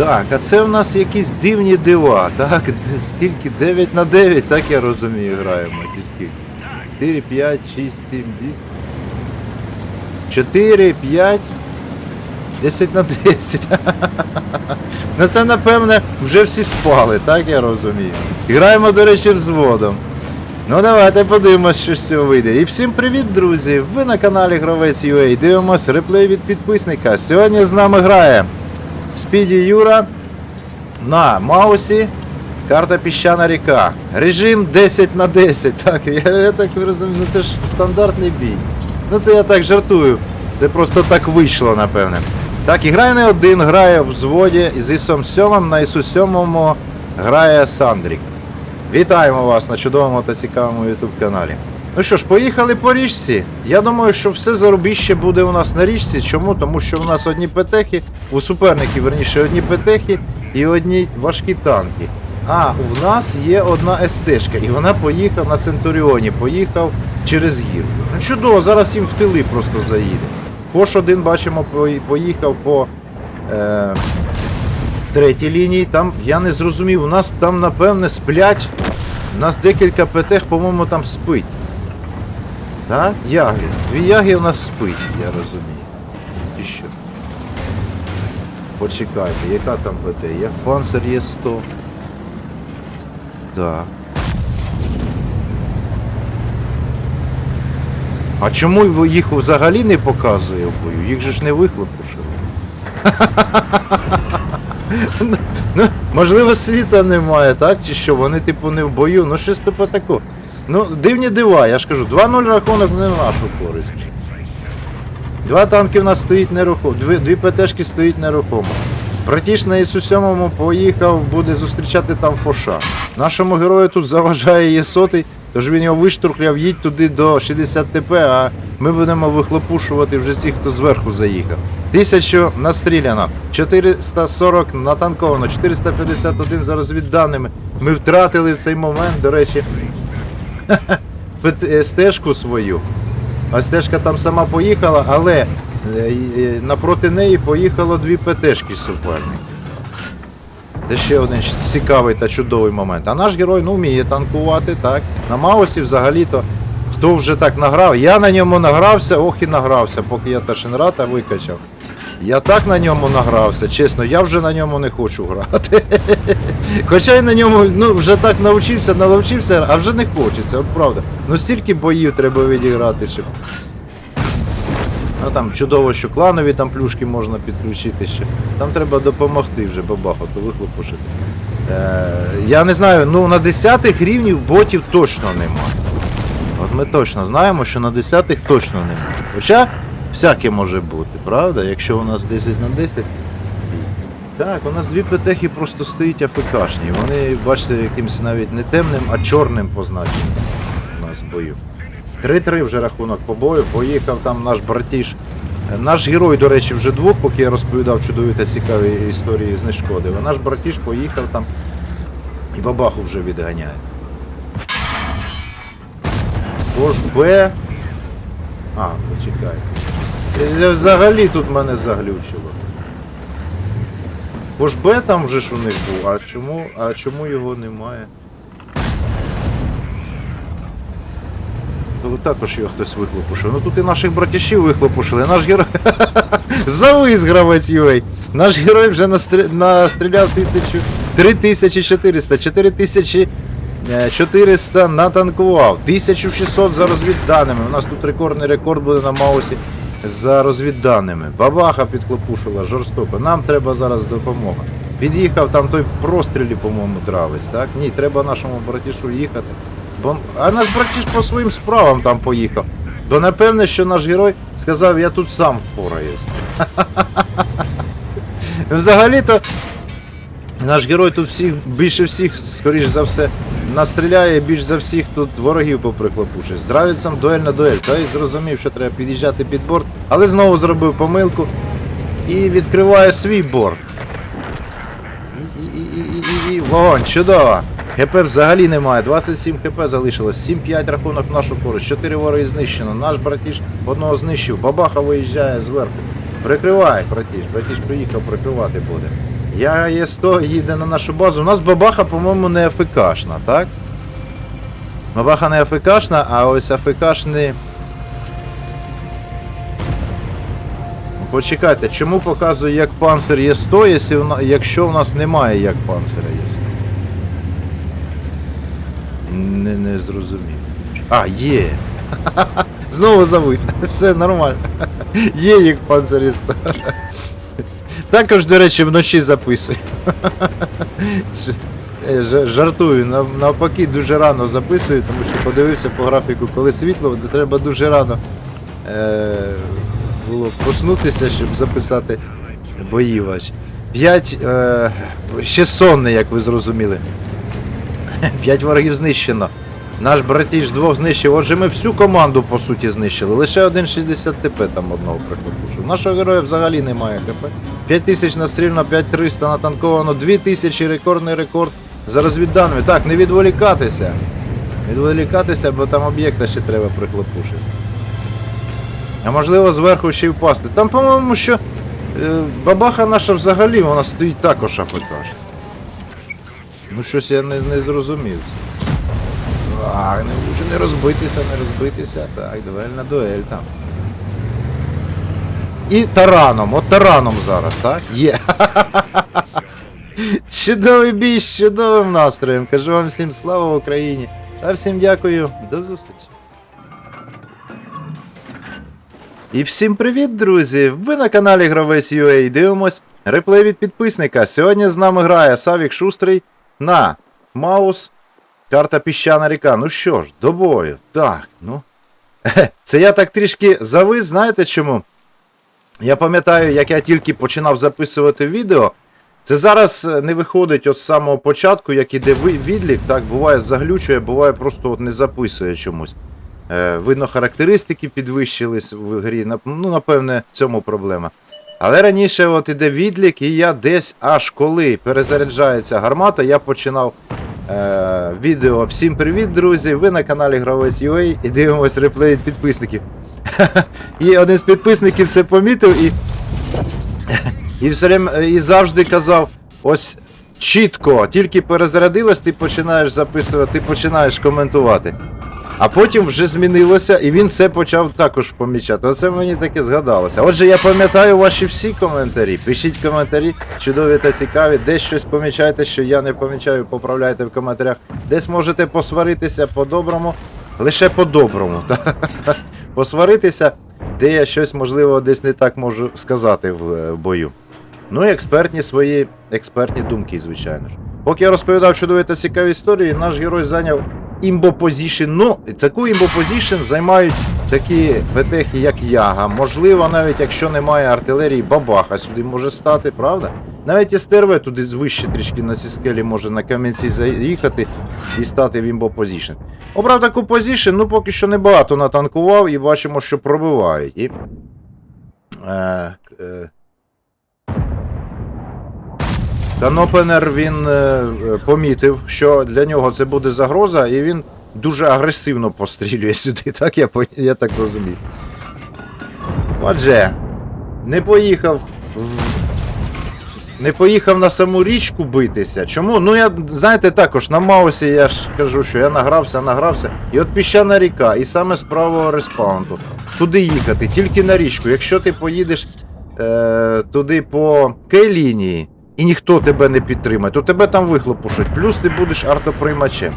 Так, а це в нас якісь дивні дива, так? Скільки? 9 на 9, так я розумію, граємо. Скільки? 4, 5, 6, 7, 10. 4, 5, 10 на 10. Ну це напевне вже всі спали, так я розумію. Граємо, до речі, взводом. Ну давайте подивимось, що з цього вийде. І всім привіт, друзі! Ви на каналі Гравець UA. Дивимось реплей від підписника. Сьогодні з нами грає Спіді Юра на Маусі. Карта Піщана ріка. Режим 10 на 10. Так, я, я так розумію, ну це ж стандартний бій. Ну це я так жартую. Це просто так вийшло, напевне. Так, і грає не один, грає в взводі з ІСом 7, на ІСу 7 грає Сандрік. Вітаємо вас на чудовому та цікавому YouTube каналі. Ну що ж, поїхали по річці. Я думаю, що все зарубіще буде у нас на річці. Чому? Тому що у нас одні петехи, у суперників, верніше, одні петехи і одні важкі танки. А, у нас є одна СТшка, і вона поїхала на Центуріоні, поїхав через гірку. Ну чудово, зараз їм в тили просто заїде. Фош один, бачимо, поїхав по е, третій лінії. Там я не зрозумів, у нас там, напевне, сплять. У нас декілька ПТХ, по-моєму, там спить. Так? Яги. Дві яги у нас спить, я розумію. І що? Почекайте, яка там ПТ? Як панцир є 100. Так. А чому їх взагалі не показує в бою? Їх же ж не вихлопушили. Ну, можливо, світа немає, так? Чи що? Вони, типу, не в бою. Ну, щось типу тако. Ну, дивні дива, я ж кажу, 2-0 рахунок не в нашу користь. Два танки в нас стоїть нерухомо, дві, дві ПТшки стоїть нерухомо. Братіш на ісу 7 поїхав, буде зустрічати там Фоша. Нашому герою тут заважає є сотий, тож він його виштурхляв, їдь туди до 60 ТП, а ми будемо вихлопушувати вже всіх, хто зверху заїхав. 1000 настріляно, 440 натанковано, 451 за розвідданими. Ми втратили в цей момент, до речі, стежку свою. А стежка там сама поїхала, але е, е, напроти неї поїхало дві ПТшки суперник. Це ще один цікавий та чудовий момент. А наш герой ну, вміє танкувати, так. На Маусі взагалі-то хто вже так награв. Я на ньому награвся, ох і награвся, поки я Ташинрата викачав. Я так на ньому награвся, чесно, я вже на ньому не хочу грати. Хоча я на ньому ну, вже так навчився, наловчився, а вже не хочеться, от правда. Ну стільки боїв треба відіграти, щоб. Ну там чудово, що кланові там плюшки можна підключити ще. Там треба допомогти вже бабахоту вихлопушити. Е, я не знаю, ну на 10 рівнів ботів точно нема. От ми точно знаємо, що на 10 точно нема. Хоча всяке може бути, правда? Якщо у нас 10 на 10. Так, у нас дві петехи просто стоїть АФКшні. Вони, бачите, якимось навіть не темним, а чорним позначенням у нас в бою. 3-3 вже рахунок по бою, поїхав там наш братіш. Наш герой, до речі, вже двох, поки я розповідав чудові та цікаві історії знешкодив. А наш братіш поїхав там і бабаху вже відганяє. Тож Б. А, почекай. Е, Взагалі тут мене заглючило. Бо ж Б там вже ж у них був, а чому, а чому його немає? То також його хтось вихлопушив. Ну тут і наших братішів вихлопушили. Наш герой. Завис гравець UA. Наш герой вже настрі... настріляв тисячу... 3400, 4400 натанкував, 1600 за розвідданими. У нас тут рекордний рекорд буде на Маусі за розвідданими. Бабаха підхлопушила жорстоко. Нам треба зараз допомога. Під'їхав там той прострілі, по-моєму, травець, так? Ні, треба нашому братішу їхати. Бо... А наш братіш по своїм справам там поїхав. Бо напевне, що наш герой сказав, я тут сам впораюсь. Взагалі-то наш герой тут всіх, більше всіх, скоріш за все, настріляє більш за всіх тут ворогів поприклопушить. З Дравіцем дуель на дуель. Той зрозумів, що треба під'їжджати під борт, але знову зробив помилку і відкриває свій борт. І, і, і, і, і, і вогонь, чудово. ХП взагалі немає. 27 хп залишилось. 7-5 рахунок в нашу користь. 4 вороги знищено. Наш братіш одного знищив. Бабаха виїжджає зверху. Прикривай, братіш. Братіш приїхав, прикривати буде. Я Є100 їде на нашу базу. У нас бабаха, по-моєму, не АФКшна, так? Бабаха не АФКшна, а ось АФКшний. Почекайте, чому показує як панцир Є100, якщо в на- якщо в нас немає як панцира Є100? Не, не зрозумів. А, є. Знову завис. Все нормально. Є їх панцир Є100. Також, до речі, вночі записую. Е, Жартую, навпаки, дуже рано записую, тому що подивився по графіку, коли світло, треба дуже рано е, було проснутися, щоб записати бої ваші. П'ять. Е, ще сонний, як ви зрозуміли. П'ять ворогів знищено. Наш братіж двох знищив. Отже, ми всю команду по суті знищили. Лише один 60 ТП там одного прихопушив. Нашого героя взагалі немає ХП. 5 тисяч настрільно, 5300 натанковано, 2000 рекордний рекорд за розвідданими. Так, не відволікатися. Відволікатися, бо там об'єкта ще треба прихлопушити. А можливо зверху ще й впасти. Там, по-моєму, що е, бабаха наша взагалі, вона стоїть також АФК. Ну щось я не, не зрозумів. А, не можу не розбитися, не розбитися. Так, дуель на дуель там. І тараном, от тараном зараз, так? Є. Чудовий бій з чудовим настроєм. Кажу вам всім слава Україні. Та всім дякую. До зустрічі. І всім привіт, друзі! Ви на каналі Гравець UA дивимось реплей від підписника. Сьогодні з нами грає Савік Шустрий на Маус. Карта Піщана ріка. Ну що ж, до бою. Так, ну. Це я так трішки завис, знаєте чому? Я пам'ятаю, як я тільки починав записувати відео. Це зараз е, не виходить от з самого початку, як іде відлік, так, буває заглючує, буває просто от не записує чомусь. Е, видно, характеристики підвищились в грі. Ну, напевне, в цьому проблема. Але раніше от іде відлік, і я десь аж коли перезаряджається гармата, я починав е, відео. Всім привіт, друзі! Ви на каналі Гравець UA і дивимось реплей підписників. І один з підписників це помітив і. І все і завжди казав: ось чітко, тільки перезарядилась, ти починаєш записувати, ти починаєш коментувати. А потім вже змінилося, і він це почав також помічати. Оце мені таке згадалося. Отже, я пам'ятаю ваші всі коментарі. Пишіть коментарі, чудові та цікаві. Десь щось помічайте, що я не помічаю, поправляйте в коментарях. Десь можете посваритися по-доброму, лише по-доброму. Посваритися, де я щось, можливо, десь не так можу сказати в, е, в бою. Ну і експертні свої експертні думки, звичайно ж. Поки я розповідав чудові та цікаві історії, наш герой зайняв імбопозішн. Ну, таку імбопозішн займають такі петехи, як Яга. Можливо, навіть якщо немає артилерії, бабаха сюди може стати, правда? Навіть СТРВ туди вище трішки на цій скелі може на камінці заїхати і стати в імбопозішн. Обрав таку позішн, ну поки що небагато натанкував і бачимо, що пробивають. І... Е, е, Канопенер він е, е, помітив, що для нього це буде загроза, і він дуже агресивно пострілює сюди, так я, я так розумію. Отже, не поїхав в. Не поїхав на саму річку битися. Чому? Ну я, знаєте, також на Маусі я ж кажу, що я награвся, награвся. І от піщана ріка, і саме з правого респаунту. Туди їхати, тільки на річку. Якщо ти поїдеш е, туди по Кей-лінії, і ніхто тебе не підтримає, то тебе там вихлопушать. Плюс ти будеш артоприймачем.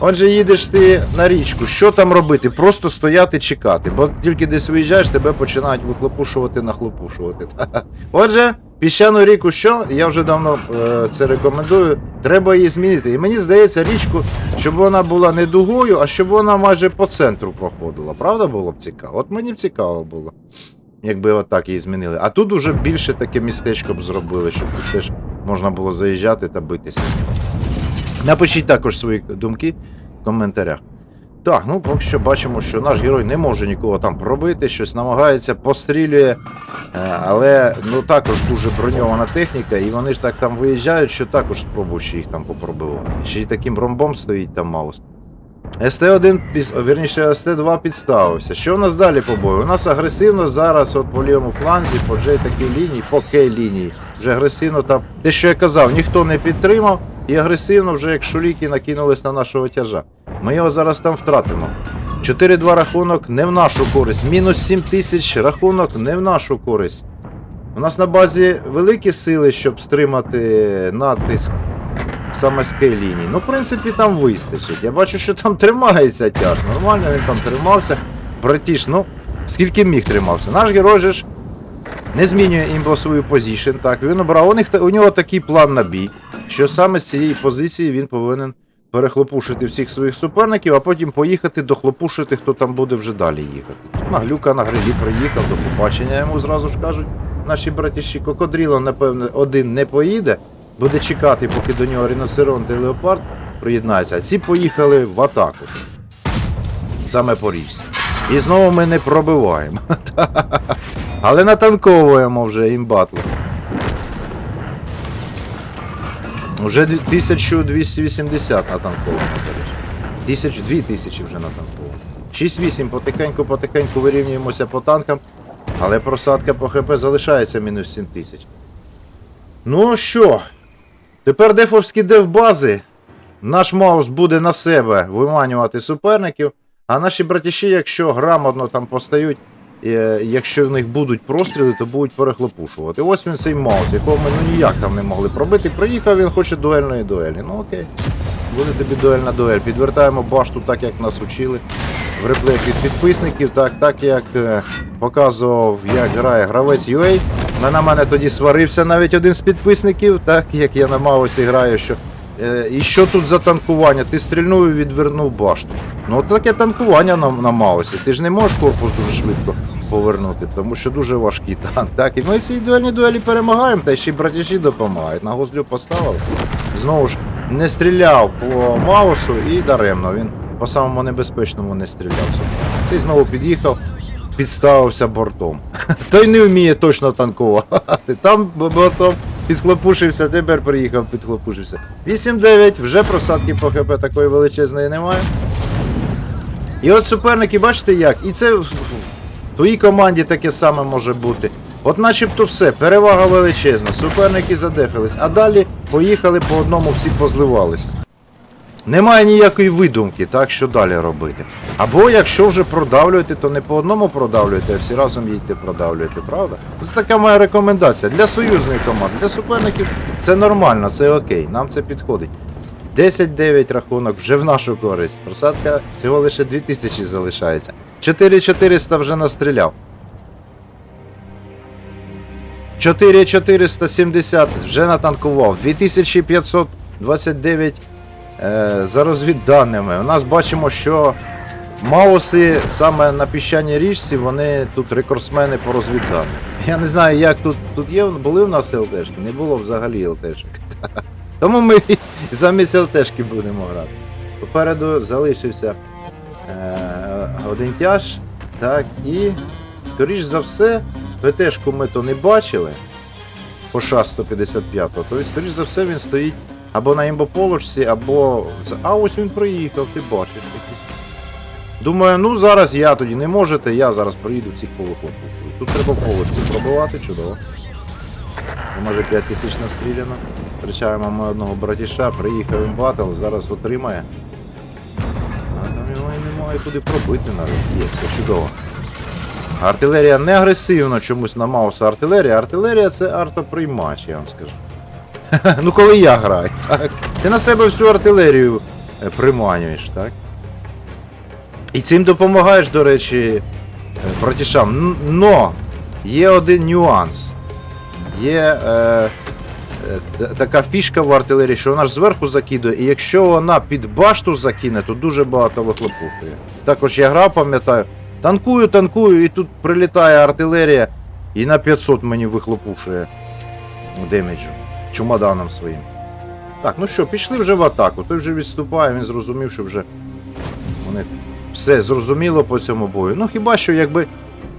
Отже, їдеш ти на річку, що там робити? Просто стояти чекати, бо тільки десь виїжджаєш, тебе починають вихлопушувати, нахлопушувати. Отже, піщану ріку що? Я вже давно е, це рекомендую. Треба її змінити. І мені здається, річку, щоб вона була не дугою, а щоб вона майже по центру проходила. Правда було б цікаво? От мені б цікаво було. Якби отак її змінили. А тут уже більше таке містечко б зробили, щоб тут теж можна було заїжджати та битися. Напишіть також свої думки в коментарях. Так, ну поки що бачимо, що наш герой не може нікого там пробити, щось намагається, пострілює, е, але ну також дуже броньована техніка, і вони ж так там виїжджають, що також спробують ще їх там попробивати. Ще й таким ромбом стоїть там маус. СТ-1, піс- вірніше, СТ-2 підставився. Що у нас далі по бою? У нас агресивно зараз от по лівому фланзі, по J такій лінії, по К лінії. вже агресивно там. Те, що я казав, ніхто не підтримав, і агресивно вже як шуліки накинулись на нашого тяжа. Ми його зараз там втратимо. 4-2 рахунок не в нашу користь. Мінус 7 тисяч рахунок не в нашу користь. У нас на базі великі сили, щоб стримати натиск саме з лінії. Ну, в принципі, там вистачить. Я бачу, що там тримається тяж. Нормально він там тримався. Братіш, ну, скільки міг тримався. Наш герой же ж не змінює імбо свою позицію. Так, він обрав. У, них, у нього такий план на бій, що саме з цієї позиції він повинен перехлопушити всіх своїх суперників, а потім поїхати дохлопушити, хто там буде вже далі їхати. Тут наглюка на грилі приїхав, до побачення йому зразу ж кажуть. Наші братіші Кокодріло, напевне, один не поїде, буде чекати, поки до нього ріноцеронт і леопард приєднається. А ці поїхали в атаку. Саме по річці. І знову ми не пробиваємо. Але натанковуємо вже імбатло. Уже 1280 натанковано, до речі. Тисяч, 2000 вже натанковано. 6-8 потихеньку, потихеньку вирівнюємося по танкам, але просадка по ХП залишається мінус 7 тисяч. Ну що, тепер дефовські девбази. Наш маус буде на себе виманювати суперників, а наші братіші, якщо грамотно там постають, е, якщо в них будуть простріли, то будуть перехлопушувати. Ось він цей маус, якого ми ну ніяк там не могли пробити. Приїхав, він хоче дуельної дуелі. Ну окей. Буде тобі дуельна дуель. Підвертаємо башту так, як нас учили. В реплеях від підписників, так, так як е, показував, як грає гравець UA. На мене тоді сварився навіть один з підписників, так як я на Маусі граю, що. Е, і що тут за танкування? Ти стрільнув і відвернув башту. Ну от таке танкування на, на Маусі. Ти ж не можеш корпус дуже швидко повернути, тому що дуже важкий танк. Так, і ми в цій дуельній дуелі перемагаємо, та ще й братіші допомагають. На гозлю поставив. Знову ж не стріляв по Маусу і даремно. Він по самому небезпечному не стріляв. Цей знову під'їхав, підставився бортом. Той не вміє точно танкувати. Там бортом підхлопушився, тепер приїхав, підхлопушився. 8-9, вже просадки по ХП такої величезної немає. І от суперники, бачите як? І це в твоїй команді таке саме може бути. От начебто все, перевага величезна, суперники задефились, а далі поїхали по одному, всі позливались. Немає ніякої видумки, так що далі робити. Або якщо вже продавлюєте, то не по одному продавлюєте, а всі разом їдьте продавлюєте, правда? Це така моя рекомендація. Для союзної команди, для суперників це нормально, це окей, нам це підходить. 10-9 рахунок вже в нашу користь. Просадка всього лише 2000 залишається. 4400 вже настріляв. 4470 вже натанкував. 2529 е, за розвідданими. У нас бачимо, що Мауси саме на піщаній річці, вони тут рекордсмени по розвідданим. Я не знаю, як тут, тут є, були в нас ЛТшки, не було взагалі ЛТшок. Тому ми замість ЛТшки будемо грати. Попереду залишився е, один тяж, так, і, скоріш за все, ПТшку ми то не бачили по ша 155, то скоріш за все він стоїть або на імбополочці, або. А ось він приїхав, ти бачиш. такий. Думаю, ну зараз я тоді не можете, я зараз приїду всіх повихлопую. Тут треба полочку пробивати, чудово. Може 5 тисяч настріляно. Втрачаємо ми одного братіша, приїхав він батл, зараз отримає. А там його і немає куди пробити навіть. Є, все чудово. Артилерія не агресивно чомусь на Мауса артилерія. Артилерія це артоприймач, я вам скажу. ну коли я граю, так. Ти на себе всю артилерію е, приманюєш, так? І цим допомагаєш, до речі, е, братішам. Но є один нюанс. Є е, е, така фішка в артилерії, що вона ж зверху закидує, і якщо вона під башту закине, то дуже багато вихлопухує. Також я грав, пам'ятаю, танкую, танкую, і тут прилітає артилерія і на 500 мені вихлопушує демеджу чумаданом своїм. Так, ну що, пішли вже в атаку. Той вже відступає, він зрозумів, що вже них все зрозуміло по цьому бою. Ну хіба що якби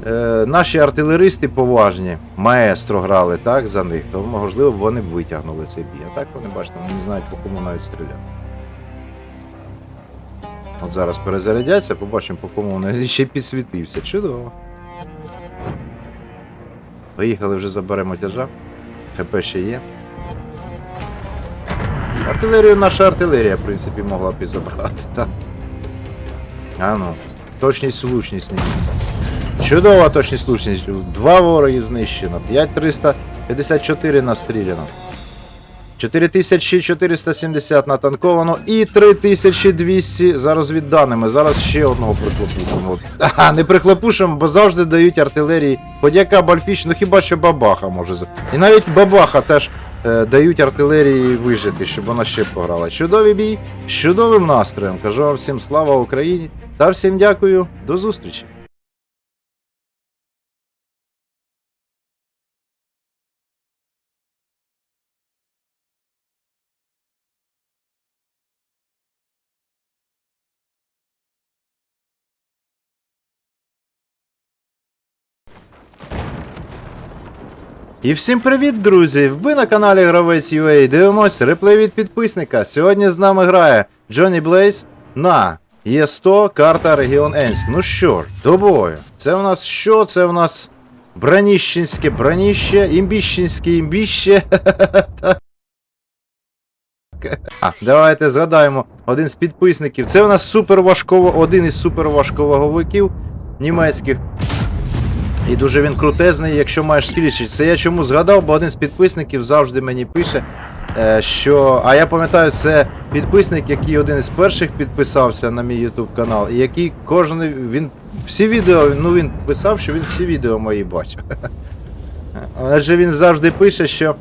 е, наші артилеристи поважні, маестро грали так за них, то можливо б вони б витягнули цей бій. А так вони бачите, вони не знають по кому навіть стріляти. От зараз перезарядяться, побачимо по кому вони ще підсвітився. Чудово. Поїхали вже заберемо тяжа. ХП ще є. Артилерію наша артилерія, в принципі, могла б і забрати, так. А ну, точність влучність німця. Чудова точність влучність. Два вороги знищено. 5354 настріляно. 4470 натанковано і 3200 за розвідданими. Зараз ще одного приклопушимо. Ага, не приклопушимо, бо завжди дають артилерії. Хоч яка бальфіч, ну хіба що бабаха може. І навіть бабаха теж дають артилерії вижити, щоб вона ще пограла. Чудовий бій, з чудовим настроєм. Кажу вам всім слава Україні та всім дякую. До зустрічі. І всім привіт, друзі! Ви на каналі Гравець UA дивимось реплей від підписника. Сьогодні з нами грає Джонні Блейз на Є100 карта Регіон Енськ. Ну що ж, до бою. Це у нас що? Це у нас Браніщенське браніще, імбіщенське імбіще. А, давайте згадаємо один з підписників. Це у нас суперважково, один із суперважковаговиків німецьких. І дуже він крутезний, якщо маєш скілічить. Це я чому згадав, бо один з підписників завжди мені пише, е, що. А я пам'ятаю, це підписник, який один із перших підписався на мій YouTube канал, і який кожен. Він всі відео, ну він писав, що він всі відео мої бачив. Адже він завжди пише, що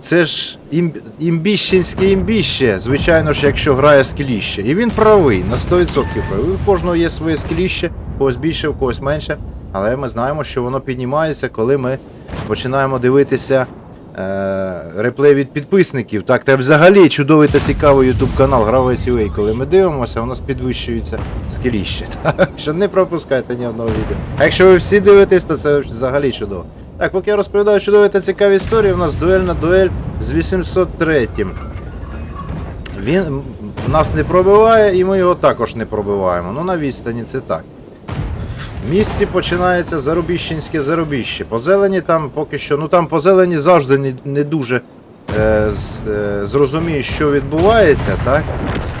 це ж ім, імбіщенське імбіще, звичайно ж, якщо грає скіліще. І він правий, на 100% правий. У кожного є своє скіліще, когось більше, у когось менше. Але ми знаємо, що воно піднімається, коли ми починаємо дивитися е, реплей від підписників. Так, та взагалі чудовий та цікавий YouTube канал Гравець UA. Коли ми дивимося, у нас підвищується скіліще. Так що не пропускайте ні одного відео. А якщо ви всі дивитесь, то це взагалі чудово. Так, поки я розповідаю чудові та цікаві історії, у нас дуельна дуель з 803. Він нас не пробиває, і ми його також не пробиваємо. Ну на відстані це так. В місті починається зарубіщенське зарубіще. По зелені там поки що. Ну там по зелені завжди не, дуже е, з, е, зрозумієш, що відбувається, так?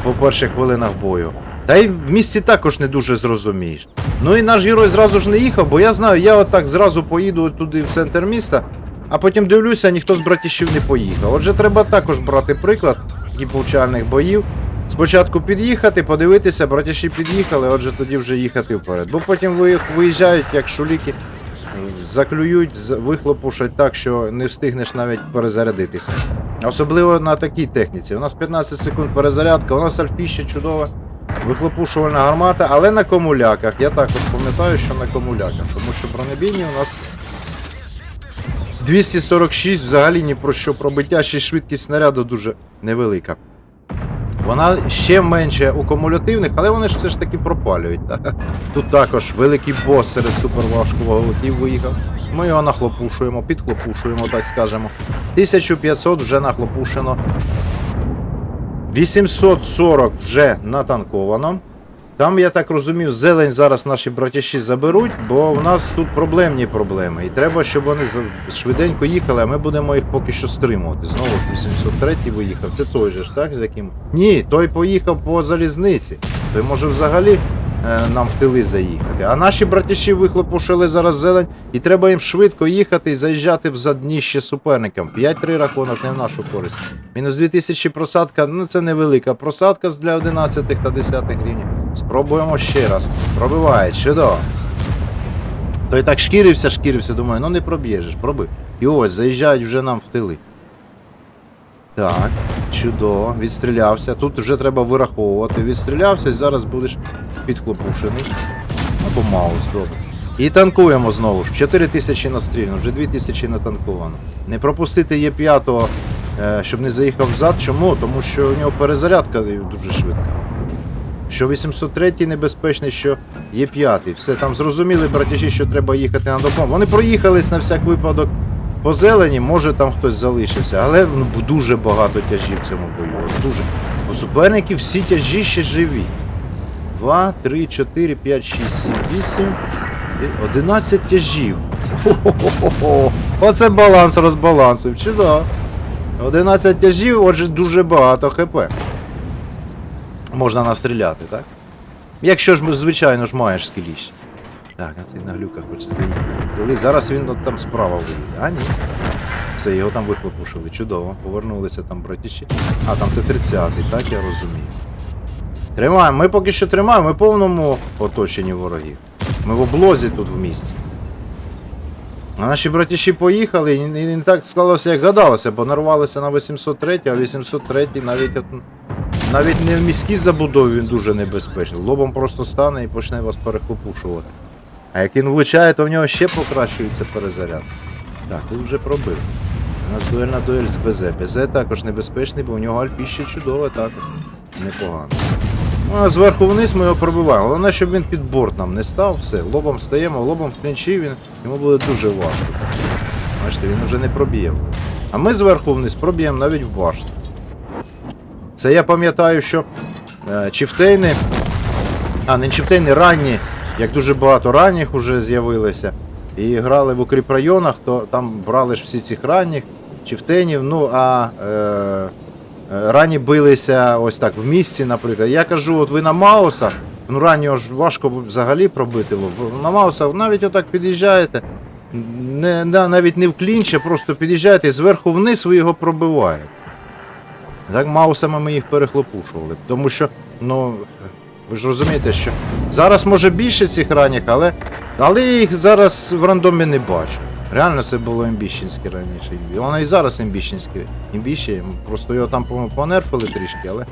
По перших хвилинах бою. Та й в місті також не дуже зрозумієш. Ну і наш герой зразу ж не їхав, бо я знаю, я отак зразу поїду туди в центр міста, а потім дивлюся, ніхто з братішів не поїхав. Отже, треба також брати приклад і повчальних боїв. Спочатку під'їхати, подивитися, братіші під'їхали, отже тоді вже їхати вперед. Бо потім ви- виїжджають, як шуліки, заклюють, вихлопушать так, що не встигнеш навіть перезарядитися. Особливо на такій техніці. У нас 15 секунд перезарядка, у нас альфіще чудова, вихлопушувальна гармата, але на комуляках. Я також пам'ятаю, що на комуляках, тому що бронебійні у нас 246 взагалі ні про що пробиття, ще швидкість снаряду дуже невелика. Вона ще менше у кумулятивних, але вони ж все ж таки пропалюють. Так? Тут також великий бос серед суперважкових виїхав. Ми його нахлопушуємо, підхлопушуємо, так скажемо. 1500 вже нахлопушено. 840 вже натанковано. Там, я так розумів, зелень зараз наші братіші заберуть, бо в нас тут проблемні проблеми. І треба, щоб вони швиденько їхали, а ми будемо їх поки що стримувати. Знову ж 803 виїхав. Це той же ж, так? З яким? Ні, той поїхав по залізниці. Той може взагалі е, нам в тили заїхати. А наші братіші вихлопушили зараз зелень, і треба їм швидко їхати і заїжджати в задніще суперникам. 5-3 рахунок не в нашу користь. Мінус 2000 просадка, ну це невелика просадка для 11 та 10 рівнів. Спробуємо ще раз. Пробиває, чудово. Той так шкірився, шкірився, думаю, ну не проб'єш, ж, пробив. І ось, заїжджають вже нам в тили. Так, чудово, відстрілявся. Тут вже треба вираховувати. Відстрілявся і зараз будеш підхлопушений. Або маус, добре. І танкуємо знову ж. 4000 настріляно, вже 2000 натанковано. Не пропустити є п'ятого, е, щоб не заїхав взад. Чому? Тому що у нього перезарядка дуже швидка. Що 803 небезпечний, що є п'ятий. Все, там зрозуміли, братіші, що треба їхати на допомогу. Вони проїхались на всяк випадок по зелені, може там хтось залишився, але ну, дуже багато тяжів в цьому бою. Дуже. У суперників всі тяжі ще живі. 2, 3, 4, 5, 6, 7, 8, 11 тяжів. Хо-хо-хо-хо. Оце баланс розбалансив, чудово. 11 тяжів, отже, дуже багато хп. Можна настріляти, так? Якщо ж, звичайно ж, маєш скіліщ. Так, а цей наглюка хоче заїхати. Коли зараз він от там справа виїде. А ні. Все, його там вихлопушили. Чудово. Повернулися там братіші. А, там Т-30, так я розумію. Тримаємо, ми поки що тримаємо, ми повному оточенні ворогів. Ми в облозі тут в місті. А наші братіші поїхали, і не так склалося, як гадалося, бо нарвалися на 803, а 803 навіть от, навіть не в міській забудові він дуже небезпечний. Лобом просто стане і почне вас перехлопушувати. А як він влучає, то в нього ще покращується перезаряд. Так, ти вже пробив. У нас дуельна дуель з БЗ. БЗ також небезпечний, бо в нього альпіще чудове також. Непогано. Ну, а зверху вниз ми його пробиваємо. Головне, щоб він під борт нам не став, все, лобом стаємо, лобом в клінчі, він, йому буде дуже важко. Бачите, він вже не проб'є. А ми зверху вниз проб'ємо навіть в башту. Це я пам'ятаю, що е, чифтейни, а не чифтейни ранні, як дуже багато ранніх вже з'явилися, і грали в укріпрайонах, то там брали ж всі цих ранніх, чифтейнів, ну а. Е, Е, Рані билися ось так в місті, наприклад. Я кажу, от ви на Маусах, ну раннього ж важко взагалі пробити. На Маусах навіть отак під'їжджаєте, не, навіть не в клінче, просто під'їжджаєте і зверху вниз ви його пробиваєте. Так маусами ми їх перехлопушували. Тому що, ну, ви ж розумієте, що зараз може більше цих ранніх, але, але їх зараз в рандомі не бачу. Реально це було імбіщенське раніше. Воно і зараз імбіщенське. Імбіще, просто його там понерфили трішки, але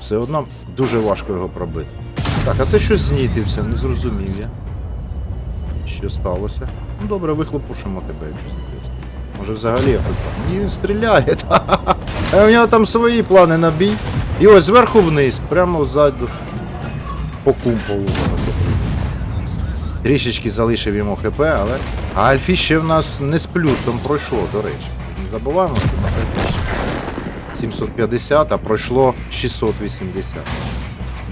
все одно дуже важко його пробити. Так, а це щось знітився, не зрозумів я. Що сталося? Ну добре, вихлопушимо тебе, якщо знітився. Може взагалі припав. Ні, він стріляє. А в нього там свої плани на бій. І ось зверху вниз, прямо ззаду. По кумполу. Трішечки залишив йому ХП, але. А Альфі ще в нас не з плюсом пройшло, до речі. Не забуваємо, що у нас Альфі 750, а пройшло 680.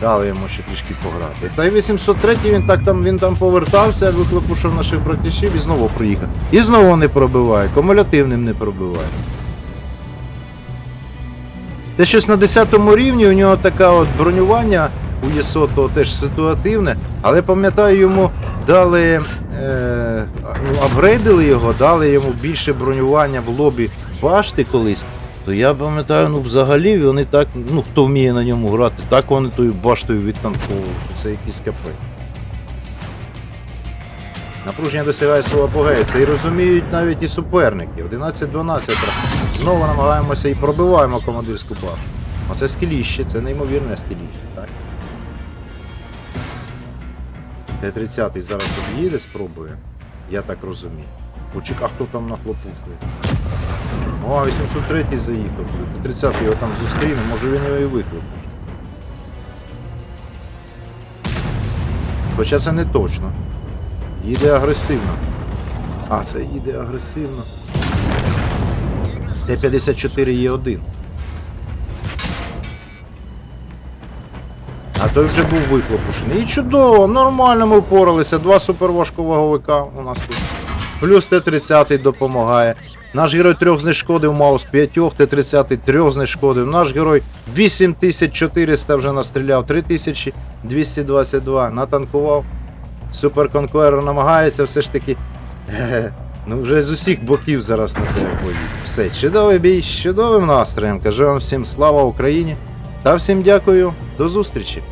Дали йому ще трішки пограти. Та й 803 він так там він там повертався, виклопушив наших братішів і знову приїхав. І знову не пробиває, кумулятивним не пробиває. Те щось на 10 рівні у нього таке от бронювання у Єсото теж ситуативне, але пам'ятаю, йому дали е, ну, апгрейдили його, дали йому більше бронювання в лобі башти колись. То я пам'ятаю, ну взагалі вони так, ну хто вміє на ньому грати, так вони тою баштою відтанковують. Це якийсь капець. Напруження досягає свого апогею. Це і розуміють навіть і суперники. 11-12 знову намагаємося і пробиваємо командирську башню. Оце скіліще, це неймовірне скіліще, так? Т-30 зараз об'їде, спробує. Я так розумію. Почек, а хто там нахлопушує? О, 803 заїхав. Т-30 його там зустріне, може він його і викликав. Хоча це не точно. Їде агресивно. А, це їде агресивно. Т-54 є один. А той вже був вихлопушений. І чудово, нормально ми впоралися. Два суперважковаговика у нас тут. Плюс Т-30 допомагає. Наш герой трьох знешкодив Маус п'ятьох, Т-30 трьох знешкодив. Наш герой 8400 вже настріляв, 3222 натанкував. Суперконкурер намагається все ж таки. Ну вже з усіх боків зараз на тебе поїде. Все, чудовий бій, з чудовим настроєм. Кажу вам всім слава Україні та всім дякую. До зустрічі!